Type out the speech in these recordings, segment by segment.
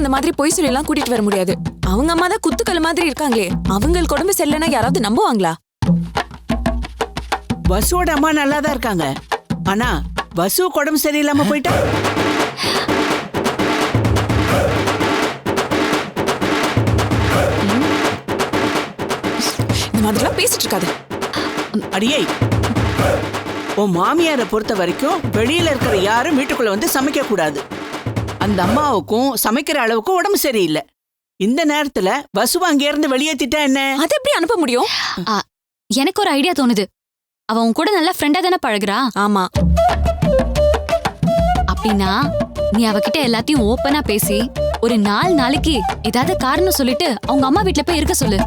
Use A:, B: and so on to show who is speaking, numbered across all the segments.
A: அந்த மாதிரி பொய் சொல்லி எல்லாம் கூட்டிட்டு வர முடியாது. அவங்க அம்மா தான் குத்துக்கல் மாதிரி இருக்காங்களே. அவங்களுக்கு உடம்பு சரியில்லைன்னா யாராவது நம்புவாங்களா?
B: வசுவோட அம்மா நல்லா தான் இருக்காங்க. ஆனா வசு உடம்பு சரியில்லாம போயிட்டா?
A: இந்த மாதிரிலாம் பேசிட்டு இருக்காது.
B: அடியே உன் மாமியாரை பொறுத்த வரைக்கும் வெளியில இருக்கிற யாரும் வீட்டுக்குள்ள வந்து சமைக்க கூடாது அந்த அம்மாவுக்கும் சமைக்கிற அளவுக்கு உடம்பு சரியில்லை. இந்த நேரத்துல வசுவை அங்க இருந்து வெளியேத்திட்டா என்ன?
A: அதை எப்படி அனுப்ப முடியும்?
C: ஆ, எனக்கு ஒரு ஐடியா தோணுது. அவ உன் கூட நல்லா ஃப்ரெண்டா தானே பழகுறா?
A: ஆமா.
C: அப்படின்னா நீ அவகிட்ட எல்லாத்தையும் ஓப்பனா பேசி ஒரு நாலு நாளைக்கு ஏதாவது காரணம் சொல்லிட்டு அவங்க அம்மா வீட்ல போய் இருக்க சொல்லு.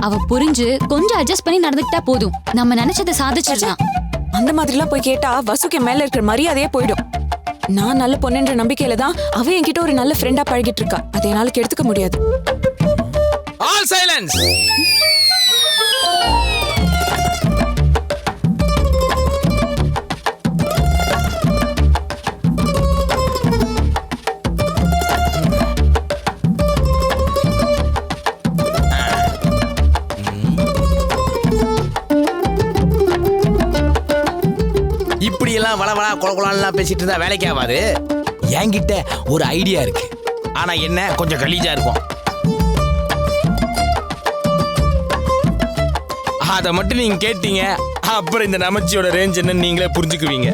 C: அவ புரிஞ்சு கொஞ்சம் அட்ஜஸ்ட் பண்ணி நடந்துக்கிட்டா போதும். நம்ம நினைச்சதை சாதிச்சிடலாம்.
A: அந்த மாதிரிலாம் போய் கேட்டா வசுக்கு மேல இருக்கிற மரியாதையே போயிடும். நான் நல்ல பொண்ணுன்ற நம்பிக்கையில தான் அவ என்கிட்ட ஒரு நல்ல ஃப்ரெண்டா பழகிட்டு இருக்கா. அதை என்னால கெடுத்துக்க முடியாது.
D: ஆல் சைலன்ஸ் இப்படி எல்லாம் வள வள பேசிட்டு இருந்தா வேலைக்கு ஆகாது. என்கிட்ட ஒரு ஐடியா இருக்கு. ஆனா என்ன? கொஞ்சம் கலீஜா இருக்கும். அதை மட்டும் நீங்க கேட்டீங்க அப்புறம் இந்த நமச்சியோட ரேஞ்ச் என்னன்னு நீங்களே புரிஞ்சுக்குவீங்க.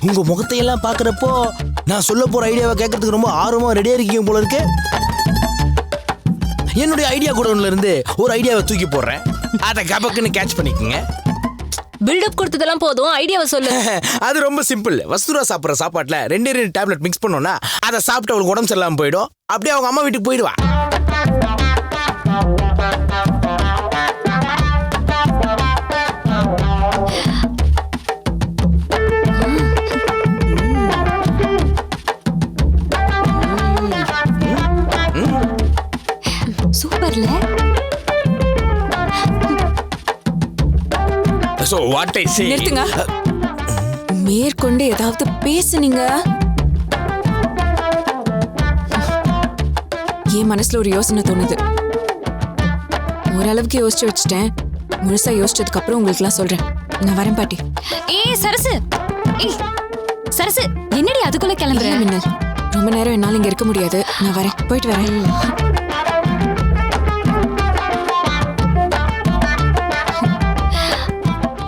D: உங்க முகத்தையெல்லாம் பாக்குறப்போ நான் சொல்ல போற ஐடியாவை கேட்கறதுக்கு ரொம்ப ஆர்வமா ரெடியா இருக்கீங்க போல இருக்கு. என்னுடைய ஐடியா குடோன்ல இருந்து ஒரு ஐடியாவை தூக்கி போடுறேன். அதை கபக்குன்னு கேட்ச் பண்ணிக்கோங்க.
E: பில்டப் கொடுத்ததெல்லாம் போதும். ஐடியாவை சொல்லு.
D: அது ரொம்ப சிம்பிள் வஸ்துரா சாப்பிட்ற சாப்பாட்டுல ரெண்டே ரெண்டு டேப்லெட் மிக்ஸ் பண்ணோம்னா அதை சாப்பிட்டு அவளுக்கு உடம்பு சரியில்லாம போயிடும். அப்படியே அவங்க அம்மா வீட்டுக்கு போயிடுவா. வாட் ஐ சே
A: நிறுத்துங்க. மேற்கொண்டு ஏதாவது பேசுனீங்க? என் மனசுல ஒரு யோசனை தோணுது. ஓரளவுக்கு யோசிச்சு வச்சுட்டேன். முழுசா யோசிச்சதுக்கு அப்புறம் உங்களுக்குலாம் சொல்றேன். நான் வரேன் பாட்டி.
C: ஏய் சரசு. ஏய் சரசு என்னடி அதுக்குள்ள கிளம்புற?
A: இல்ல மின்னல். ரொம்ப நேரம் என்னால இங்க இருக்க முடியாது. நான் வரேன். போயிட்டு வரேன்.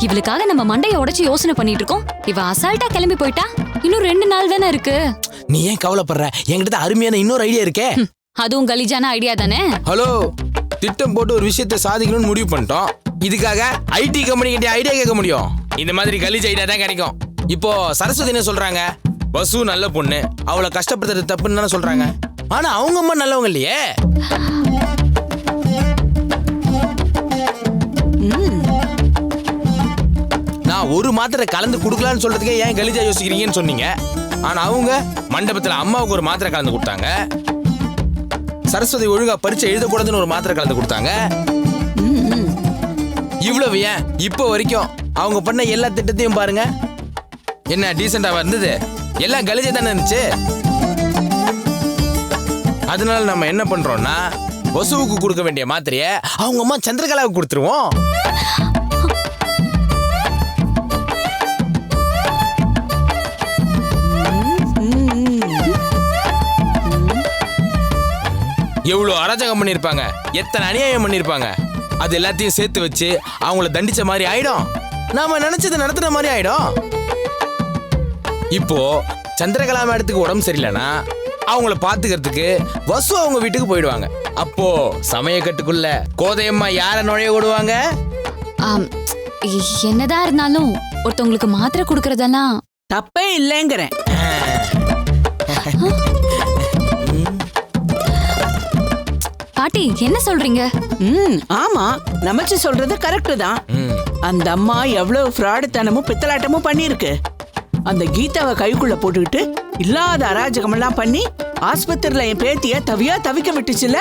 C: இவளுக்காக நம்ம மண்டைய உடைச்சு யோசனை பண்ணிட்டு இருக்கோம் இவ அசால்ட்டா கிளம்பி போயிட்டா? இன்னும் ரெண்டு நாள் தானே இருக்கு?
D: நீ ஏன் கவலைப்படுற? என்கிட்ட அருமையான இன்னொரு ஐடியா இருக்கே.
C: அதுவும் கலீஜான ஐடியா தானே?
D: ஹலோ திட்டம் போட்டு ஒரு விஷயத்தை சாதிக்கணும்னு முடிவு பண்ணிட்டோம். இதுக்காக ஐடி கம்பெனி கிட்ட ஐடியா கேட்க முடியும். இந்த மாதிரி கலீஜ் ஐடியா தான் கிடைக்கும். இப்போ சரஸ்வதி என்ன சொல்றாங்க? வசு நல்ல பொண்ணு. அவளை கஷ்டப்படுத்துறது தப்புன்னு தானே சொல்றாங்க. ஆனா அவங்க அம்மா நல்லவங்க இல்லையே. நான் ஒரு மாத்திரை கலந்து கொடுக்கலான்னு சொல்றதுக்கே ஏன் கலிஜா யோசிக்கிறீங்கன்னு சொன்னீங்க? ஆனா அவங்க மண்டபத்துல அம்மாவுக்கு ஒரு மாத்திரை கலந்து கொடுத்தாங்க. சரஸ்வதி ஒழுங்கா பரீட்சை எழுதக்கூடாதுன்னு ஒரு மாத்திரை கலந்து கொடுத்தாங்க. இவ்வளவு ஏன்? இப்போ வரைக்கும் அவங்க பண்ண எல்லா திட்டத்தையும் பாருங்க. என்ன டீசெண்டா இருந்தது எல்லாம் கலிஜா தானே இருந்துச்சு? அதனால நம்ம என்ன பண்றோம்னா வசுவுக்கு கொடுக்க வேண்டிய மாத்திரைய அவங்க அம்மா சந்திரகலாவுக்கு கொடுத்துருவோம். எவ்வளவு அராஜகம் பண்ணிருப்பாங்க? எத்தனை அநியாயம் பண்ணிருப்பாங்க? அது எல்லாத்தையும் சேர்த்து வச்சு அவங்கள தண்டிச்ச மாதிரி ஆயிடும். நாம நினைச்சதை நடத்துற மாதிரி ஆயிடும். இப்போ சந்திரகலா மேடத்துக்கு உடம்பு சரியில்லைன்னா அவங்கள பாத்துக்கிறதுக்கு வசு அவங்க வீட்டுக்கு போயிடுவாங்க. அப்போ சமயக்கட்டுக்குள்ள கோதையம்மா யார நுழைய விடுவாங்க?
C: ஆம், என்னதான் இருந்தாலும் ஒருத்தவங்களுக்கு மாத்திரை கொடுக்கறதெல்லாம்
B: தப்பே இல்லைங்கிறேன்.
C: பாட்டி என்ன சொல்றீங்க?
B: ம் ஆமா. நமச்சு சொல்றது கரெக்ட் தான்.
D: ம்,
B: அந்த அம்மா எவ்வளவு ஃப்ராடுத்தனமும் பித்தலாட்டமும் பண்ணிருக்கு அந்த கீதாவை கைக்குள்ள போட்டுக்கிட்டு இல்லாத அராஜகமெல்லாம் பண்ணி ஆஸ்பத்திரியில என் பேத்திய தவியா தவிக்க விட்டுச்சுல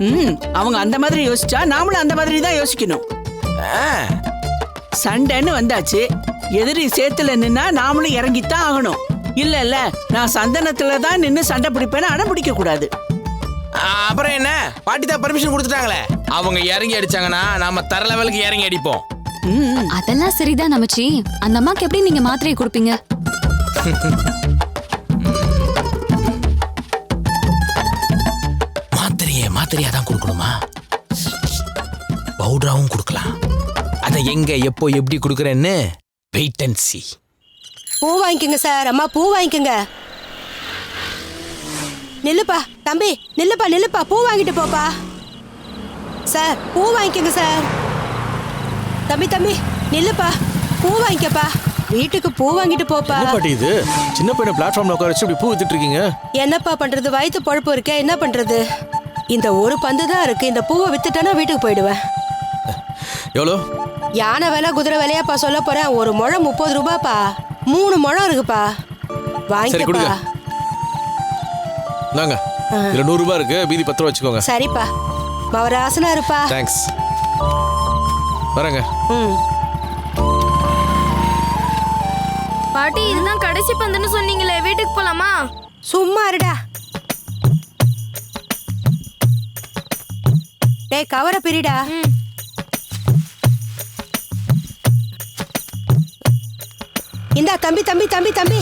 B: ம் அவங்க அந்த மாதிரி யோசிச்சா நாமளும் அந்த மாதிரி தான் யோசிக்கணும்.
D: ஆ,
B: சண்டைன்னு வந்தாச்சு. எதிரி சேத்துல நின்னா நாமளும் இறங்கித்தான் ஆகணும். இல்ல இல்ல நான் சந்தனத்துல தான் நின்னு சண்டை பிடிப்பேன்னு அடம் பிடிக்க கூடாது
D: அப்புறம் என்ன? பாட்டி தான் பர்மிஷன் கொடுத்துட்டாங்களே. அவங்க இறங்கி அடிச்சாங்கன்னா நாம தர லெவலுக்கு இறங்கி அடிப்போம்.
B: ம்
C: அதெல்லாம் சரிதான் நமச்சி. அந்த அம்மாக்கு எப்படி நீங்க மாத்திரையை கொடுப்பீங்க?
D: மாத்திரையே மாத்திரையா தான் கொடுக்கணுமா? பவுடராவும் கொடுக்கலாம். அதை எங்க எப்போ எப்படி கொடுக்குறேன்னு? வெயிட் அண்ட் சி
F: பூ வாங்கிக்கோங்க சார். அம்மா பூ வாங்கிக்கோங்க. நில்லுப்பா தம்பி நில்லுப்பா நில்லுப்பா பூ வாங்கிட்டு போப்பா. சார் பூ வாங்கிக்கோங்க சார். தம்பி தம்பி நில்லுப்பா பூ வாங்கிக்கப்பா. வீட்டுக்கு பூ வாங்கிட்டு போப்பா.
G: என்ன பாட்டி இது? சின்ன பையனை பிளாட்ஃபார்ம்ல உட்கார வச்சு இப்படி பூ வித்துட்டு இருக்கீங்க?
F: என்னப்பா பண்றது? வயிற்று பொழப்பு இருக்கே என்ன பண்றது? இந்த ஒரு பந்து தான் இருக்கு. இந்த பூவை வித்துட்டேன்னா வீட்டுக்கு போயிடுவேன்.
G: எவ்வளோ?
F: யானை விலை குதிரை விலையாப்பா சொல்ல போறேன். ஒரு முழம் முப்பது ரூபாப்பா. மூணு முழம் இருக்குப்பா. வாங்கிக்கப்பா.
G: இந்தாங்க. இதுல நூறு ரூபாய் இருக்கு. மீதி பத்து ரூபா வச்சுக்கோங்க.
F: சரிப்பா. மவராசனா இருப்பா.
G: தேங்க்ஸ் வரேங்க.
F: ம்.
H: பாட்டி இதுதான் கடைசி பந்துன்னு சொன்னீங்களே. வீட்டுக்கு போலாமா?
F: சும்மா இருடா. டேய் கவரை பிரிடா. இந்தா தம்பி தம்பி தம்பி தம்பி.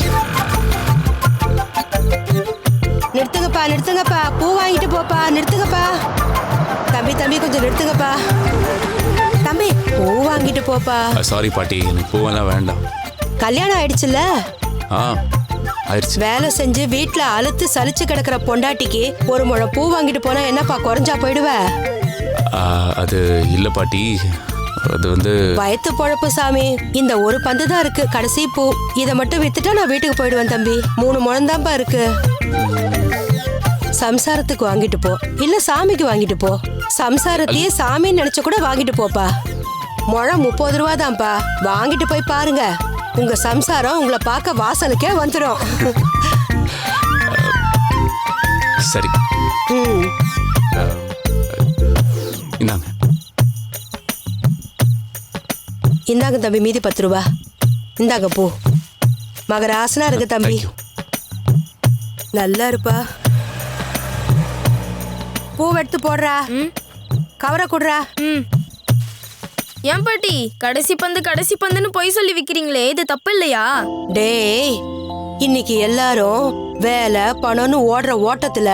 F: நிறுத்துங்கப்பா நிறுத்துங்கப்பா. பூ வாங்கிட்டு போப்பா நிறுத்துங்கப்பா. தம்பி தம்பி கொஞ்சம் நிறுத்துங்கப்பா. தம்பி பூ வாங்கிட்டு போப்பா.
I: சாரி பாட்டி எனக்கு பூவெல்லாம் வேண்டாம்.
F: கல்யாணம் ஆயிடுச்சுல்ல?
I: ஆ ஆயிடுச்சு.
F: வேலை செஞ்சு வீட்ல அழுத்து சலிச்சு கிடக்குற பொண்டாட்டிக்கு ஒரு முழம் பூ வாங்கிட்டு போனா என்னப்பா குறைஞ்சா போயிடுவ?
I: அது இல்லை பாட்டி. அது வந்து
F: வயத்து பொழப்பு சாமி. இந்த ஒரு பந்து தான் இருக்கு கடைசி பூ. இதை மட்டும் வித்துட்டா நான் வீட்டுக்கு போயிடுவேன் தம்பி. மூணு முழம் தான்ப்பா இருக்கு. சம்சாரத்துக்கு வாங்கிட்டு போ. இல்ல சாமிக்கு வாங்கிட்டு போ. சம்சாரத்தையே சாமின்னு நினைச்சு கூட வாங்கிட்டு போப்பா. முழம் முப்பது ரூபா தான்ப்பா. வாங்கிட்டு போய் பாருங்க. உங்க சம்சாரம் உங்களை பார்க்க வாசலுக்கே வந்துடும்
I: சரி.
F: ம்.
I: இந்தாங்க.
F: இந்தாங்க தம்பி மீதி பத்து ரூபா. இந்தாங்க பூ. மகராசனா இருக்கு தம்பி. நல்லா இருப்பா. பூ எடுத்து போடுறா கவரை கொடுறா.
H: ம். ஏன் பாட்டி? கடைசி பந்து கடைசி பந்துன்னு பொய் சொல்லி விக்கிறீங்களே இது தப்பு இல்லையா?
F: டேய் இன்னைக்கு எல்லாரும் வேலை பணம்னு ஓடுற ஓட்டத்துல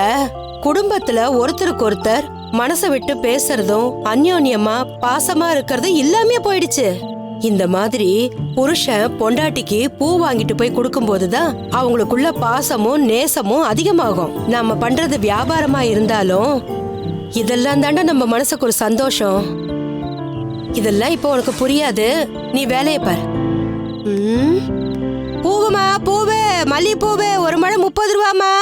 F: குடும்பத்துல ஒருத்தருக்கு ஒருத்தர் மனசை விட்டு பேசுறதும் அந்யோன்யமா பாசமா இருக்கிறதும் இல்லாமே போயிடுச்சு. இந்த மாதிரி புருஷன் பொண்டாட்டிக்கு பூ வாங்கிட்டு போய் கொடுக்கும்போது தான் அவங்களுக்குள்ள பாசமும் நேசமும் அதிகமாகும். நாம பண்றது வியாபாரமா இருந்தாலும் இதெல்லாம் தாண்டா நம்ம மனசுக்கு ஒரு சந்தோஷம். இதெல்லாம் இப்போ உனக்கு புரியாது. நீ வேலையை பாரு. ம்? பூவுமா பூவு மல்லிகைப்பூவு ஒரு மழை முப்பது ரூபாமா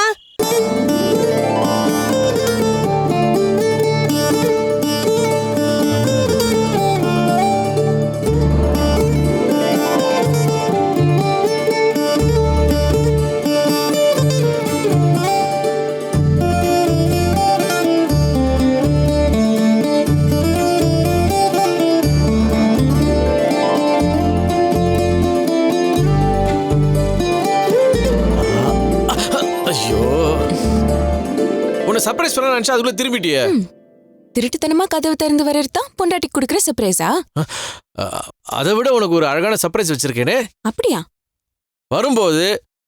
G: சர்ப்ரைஸ் பண்ண நினைச்சா அதுக்குள்ள திரும்பிட்டியே.
A: திருட்டுத்தனமா கதவு திறந்து வர்றது பொண்டாட்டி கொடுக்குற சர்ப்ரைஸா
G: அதை விட உனக்கு ஒரு அழகான சர்ப்ரைஸ் வச்சிருக்கேனே.
A: அப்படியா?
G: வரும்போது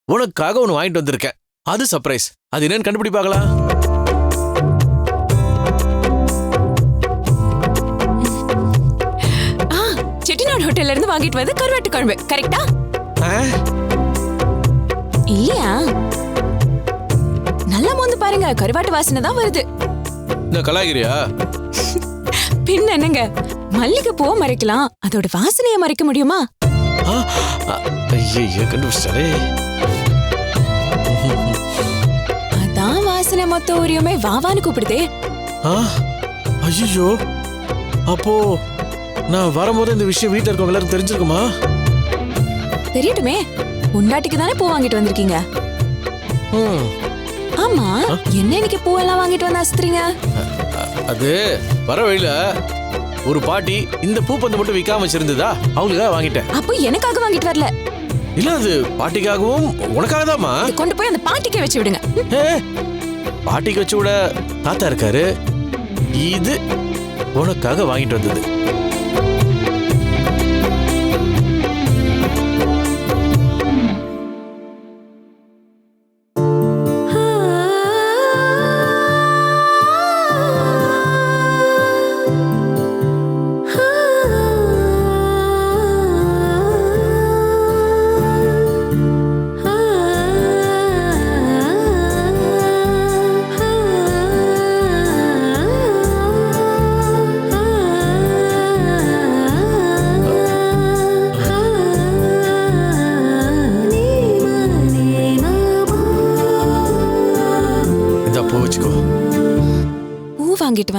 G: உனக்காக ஒன்று வாங்கிட்டு வந்திருக்கேன். அது சர்ப்ரைஸ் அது என்னன்னு கண்டுபிடி பார்க்கலாம்
A: ஆ செட்டிநாடு ஹோட்டல்ல இருந்து வாங்கிட்டு வந்து கருவாட்டு குழம்பு கரெக்டா
G: ஆ?
A: இல்லையா? நல்லா மோந்து பாருங்க. கருவாட்டு வாசனை தான் வருது.
G: என்ன கலாகிரியா
A: பின்ன என்னங்க? மல்லிகை பூவை மறைக்கலாம். அதோட வாசனையை மறைக்க முடியுமா?
G: ஐயோ கண்டுபிடிச்சாலே
A: அதான் வாசனை மொத்த ஊரியுமே வாவான்னு கூப்பிடுதே.
G: ஐயோ அப்போ நான் வரும்போது இந்த விஷயம் வீட்டில் இருக்கவங்க எல்லாரும் தெரிஞ்சிருக்குமா?
A: தெரியட்டுமே. பொண்டாட்டிக்கு தானே பூ வாங்கிட்டு வந்திருக்கீங்க?
G: ம்,
A: ஆமா. என்ன இன்னைக்கு பூவெல்லாம் வாங்கிட்டு வந்து அசுத்துறீங்க?
G: அது வர வழியில ஒரு பாட்டி இந்த பூப்பந்து மட்டும் விற்காம வச்சிருந்ததா? அவங்களுக்காக வாங்கிட்டேன்.
A: அப்போ எனக்காக வாங்கிட்டு வரல.
G: இல்ல அது பாட்டிக்காகவும் உனக்காக
A: இதை கொண்டு போய் அந்த பாட்டிக்கே வச்சு விடுங்க.
G: ஏ, பாட்டிக்கு வச்சு விட தாத்தா இருக்காரு. இது உனக்காக வாங்கிட்டு வந்தது.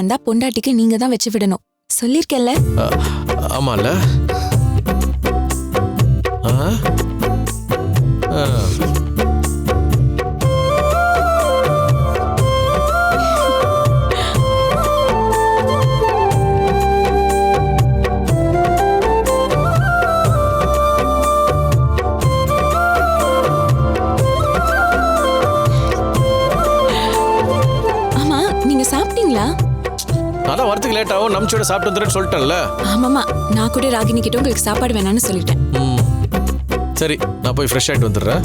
A: வந்தா பொண்டாட்டிக்கு நீங்க தான் வச்சு விடணும். சொல்லிருக்கேன்ல
G: ஆ, ஆமால அதான் வரத்துக்கு லேட் ஆகும். நம்பிச்சோட சாப்பிட்டு வந்துடுறேன்னு சொல்லிட்டேன்ல.
A: ஆமாமா நான் கூட ராகினி கிட்ட உங்களுக்கு சாப்பாடு வேணாம்னு சொல்லிட்டேன்.
G: சரி நான் போய் ஃப்ரெஷ் ஆயிட்டு வந்துடுறேன்.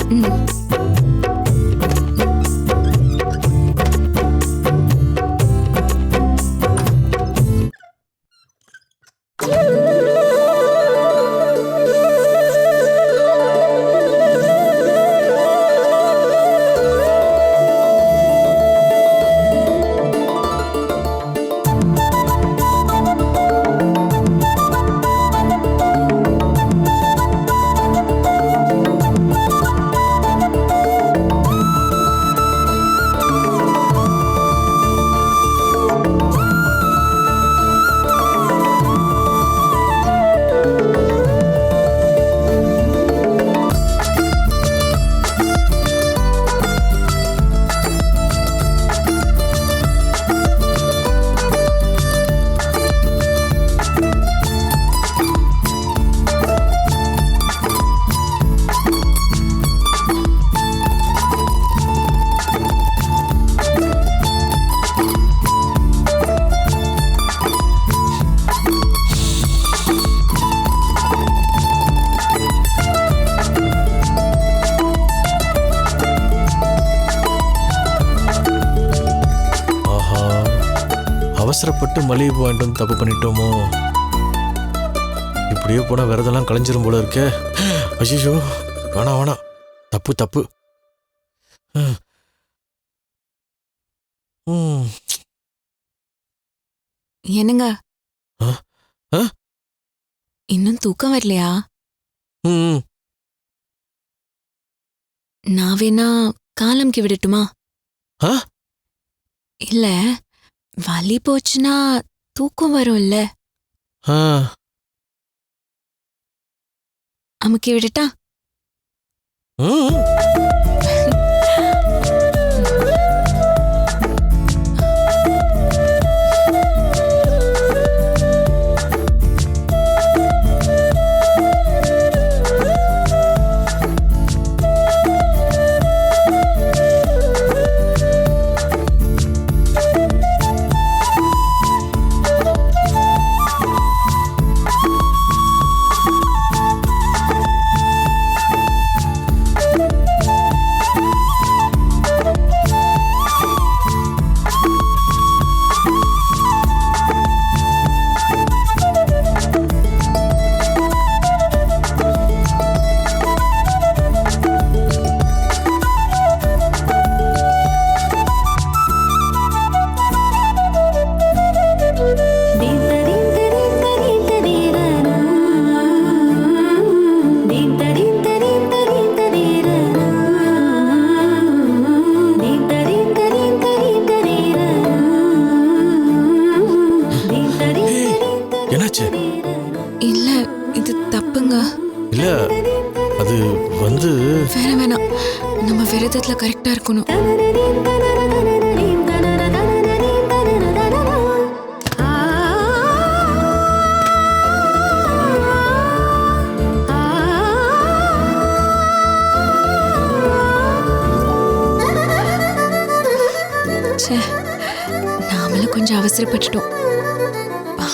G: தப்பு பண்ணிட்டோமோ? இப்படியே போனா விரதெல்லாம் களைஞ்சிரும் போல இருக்கே. அஷிஷோ வேணாம் வேணாம். தப்பு தப்பு.
A: என்னங்க? இன்னும் தூக்கம் வரலையா. நான் வேணா காலம்க்கு விடட்டுமா?
G: ஆ?
A: இல்ல வலி போச்சுன்னா தூக்கம் வரும்ல. அமுக்கி விடட்டா?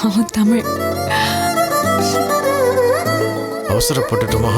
A: அவன் தமிழ்.
G: அவசரப்பட்டுட்டுமா?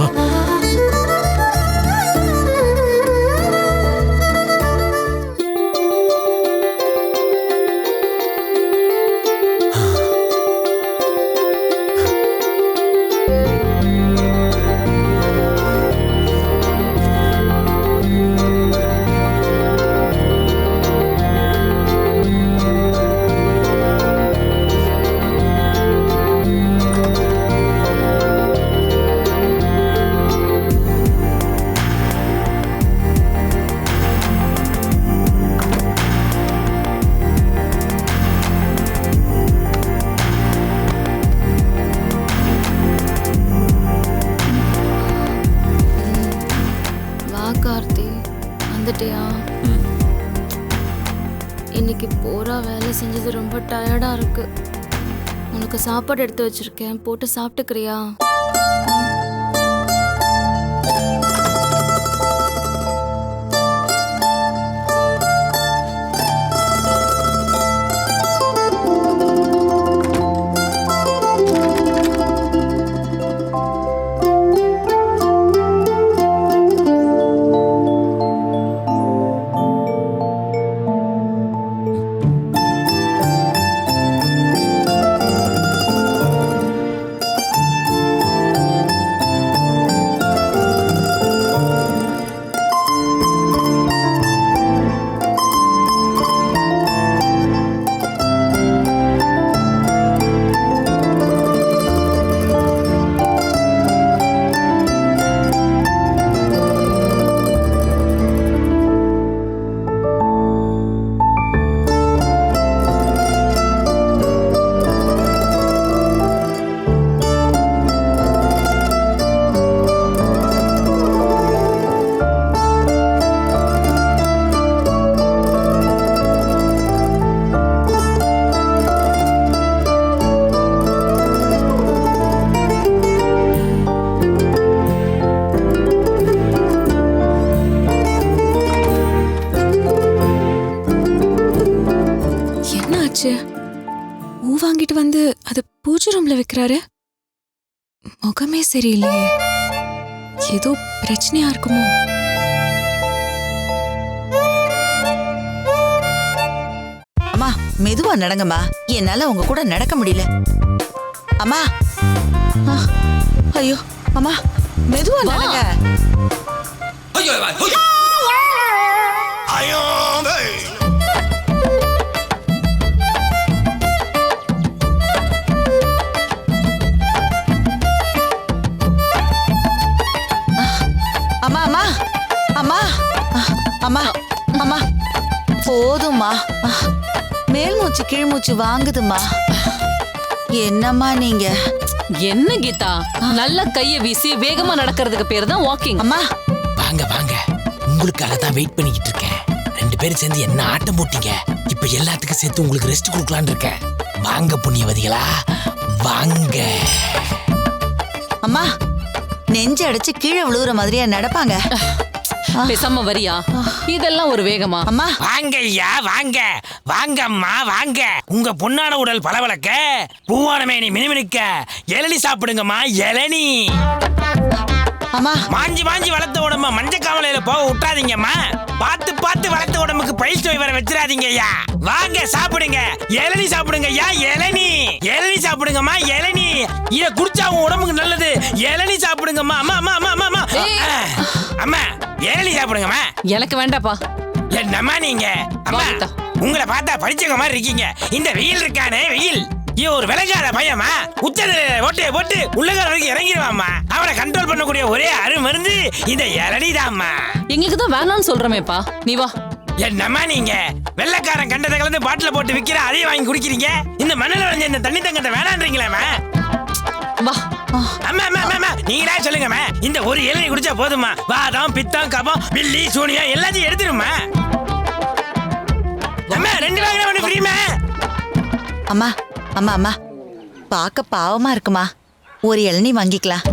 J: சாப்பாடு எடுத்து வச்சிருக்கேன். போட்டு சாப்பிட்டுக்கிறியா?
A: ஆச்சு பூ வாங்கிட்டு வந்து அது பூஜை ரூம்ல வைக்கிறாரு? முகமே சரியில்லையே. ஏதோ பிரச்சனையா இருக்குமோ?
K: அம்மா மெதுவா நடங்கம்மா. என்னால உங்க கூட நடக்க முடியல. அம்மா. ஐயோ அம்மா மெதுவா நடங்க. அம்மா அம்மா. அம்மா அம்மா. போதும்மா. மேல் மூச்சு கீழ் மூச்சு வாங்குதும்மா. என்னம்மா நீங்க?
E: என்ன கீதா? நல்ல கைய வீசி வேகமா நடக்கிறதுக்கு பேர் தான் வாக்கிங்
K: அம்மா.
D: வாங்க வாங்க. உங்களுக்காக தான் வெயிட் பண்ணிக்கிட்டு இருக்கேன். ரெண்டு பேரும் சேர்ந்து என்ன ஆட்டம் போட்டீங்க? இப்ப எல்லாத்துக்கும் சேர்த்து உங்களுக்கு ரெஸ்ட் கொடுக்கலான்னு இருக்கேன். வாங்க புண்ணியவதிகளா. வாங்க.
K: அம்மா நெஞ்சு அடைச்சு கீழே விழுகுற மாதிரியா நடப்பாங்க.
E: பேசாம வரியா? இதெல்லாம் ஒரு வேகமா?
K: அம்மா.
D: வாங்க ஐயா வாங்க. வாங்க அம்மா வாங்க. உங்க பொன்னான உடல் பளபளக்க பூவான மேனி மினுமினுக்க. இளநி சாப்பிடுங்கம்மா இளநி.
K: அம்மா.
D: மாஞ்சி மாஞ்சி வளர்த்த உடம்ப மஞ்ச காவலையில போக விட்டாதீங்கம்மா பார்த்து பார்த்து வளர்த்த உடம்புக்கு பயிர் சுவை வர வச்சிடாதீங்க ஐயா. வாங்க சாப்பிடுங்க. இளநி சாப்பிடுங்க ஐயா இளநி. இளநி சாப்பிடுங்கம்மா இளநி. இத குடிச்சா உங்க உடம்புக்கு நல்லது. இளநி சாப்பிடுங்கம்மா அம்மா அம்மா அம்மா அம்மா அம்மா. அம்மா இளநி சாப்பிடுங்கம்மா.
E: எனக்கு வேண்டாப்பா
D: என்னம்மா நீங்க? அம்மா. உங்களை பார்த்தா படிச்சவங்க மாதிரி இருக்கீங்க. இந்த வெயில் இருக்கானே வெயில். இவன் ஒரு விலங்காத பையமா உச்சது ஓட்டையை போட்டு உள்ளகால வரைக்கும் இறங்கிடுவாம்மா. அவனை கண்ட்ரோல் பண்ணக்கூடிய ஒரே அருமருந்து இந்த இளநிதாம்மா
E: எங்களுக்கு தான் வேணாம்னு சொல்றமேப்பா. நீ வா.
D: என்னம்மா நீங்க? வெள்ளைக்காரன் கண்டதை கலந்து பாட்டில போட்டு விக்கிற அதையும் வாங்கி குடிக்கிறீங்க? இந்த மண்ணில் வரைஞ்ச இந்த தண்ணி தங்கத்தை வேணான்றீங்களேம்மா?
E: வா.
D: அம்மா அம்மா அம்மா, நீங்களா சொல்லுங்கம்மா. இந்த ஒரு இளநீ குடிச்சா போதுமா வாதம் பித்தம் கபம் பில்லி சூனியம் எல்லாத்தையும் எடுத்துருமா அம்மா ரெண்டு வாங்கினா ஒண்ணு ஃப்ரீமா
K: அம்மா அம்மா அம்மா. பார்க்க பாவமா இருக்குமா? ஒரு இளநீ வாங்கிக்கலாம்.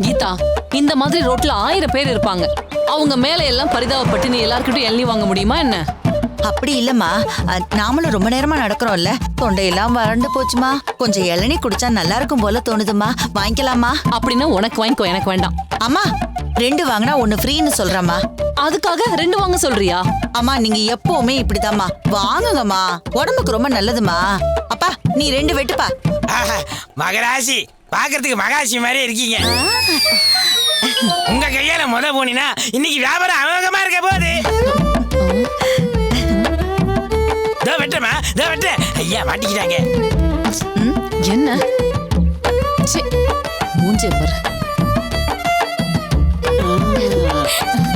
E: கீதா இந்த மாதிரி ரோட்ல ஆயிரம் பேர் இருப்பாங்க. அவங்க மேல எல்லாம் பரிதாபப்பட்டு நீ எல்லார்கிட்டயும் எள்ளி வாங்க முடியுமா என்ன?
K: அப்படி இல்லம்மா. நாமளும் ரொம்ப நேரமா நடக்கிறோம்ல. தொண்டையெல்லாம் வறண்டு போச்சுமா. கொஞ்சம் இளநீ குடிச்சா நல்லா இருக்கும் போல தோணுதுமா வாங்கிக்கலாமா
E: அப்படின்னா உனக்கு வாங்கிக்கோ எனக்கு வேண்டாம்.
K: அம்மா ரெண்டு வாங்கினா ஒன்னு ஃப்ரீன்னு சொல்றேம்மா.
E: அதுக்காக ரெண்டு வாங்க சொல்றியா?
K: அம்மா நீங்க எப்பவுமே இப்படிதாம்மா. வாங்குங்கம்மா. உடம்புக்கு ரொம்ப நல்லதுமா அப்பா நீ ரெண்டு வெட்டுப்பா.
D: ஆஹா, மகராசி. பாக்குறதுக்கு மகாசி மாதிரி இருக்கீங்க. உங்க கையால முத போனீங்கன்னா இன்னைக்கு வியாபாரம் அமோகமா இருக்க போகுது. இதோ வெட்டமா இதோ வெட்ட ஐயா மாட்டிக்கிட்டாங்க.
E: என்ன? மூஞ்சே பாரு. Ah!